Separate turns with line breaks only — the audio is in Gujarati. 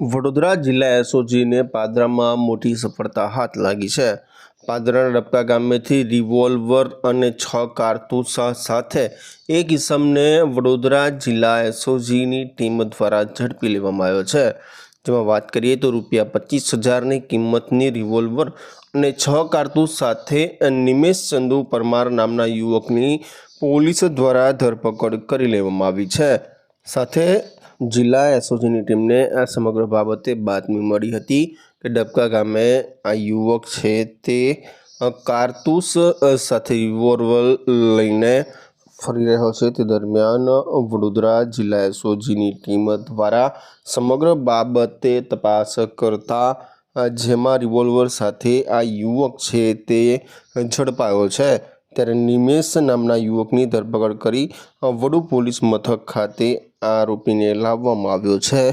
વડોદરા જિલ્લા એસઓજીને પાદરામાં મોટી સફળતા હાથ લાગી છે. પાદરાના ડબકા ગામેથી રિવોલ્વર અને છ કારતૂસ સાથે એક ઇસમને વડોદરા જિલ્લા એસઓજીની ટીમ દ્વારા ઝડપી લેવામાં આવ્યો છે. જેમાં વાત કરીએ તો રૂપિયા પચીસ હજારની કિંમતની રિવોલ્વર અને છ કારતૂસ સાથે નિમેશ ચંદુ પરમાર નામના યુવકની પોલીસ દ્વારા ધરપકડ કરી લેવામાં આવી છે. સાથે જિલ્લા એસઓજીની ટીમને આ સમગ્ર બાબતે બાતમી મળી હતી કે ડબકા ગામે આ યુવક છે તે કારતુસ સાથે રિવોલ્વર લઈને ફરી રહ્યો છે. તે દરમિયાન વડોદરા જિલ્લા એસઓજીની ટીમ દ્વારા સમગ્ર બાબતે તપાસ કરતા જેમાં રિવોલ્વર સાથે આ યુવક છે તે ઝડપાયો છે. ત્યારે નિમેશ નામના યુવકની ધરપકડ કરી વડુ પોલીસ મથક ખાતે આરોપીને લાવવામાં આવ્યો છે.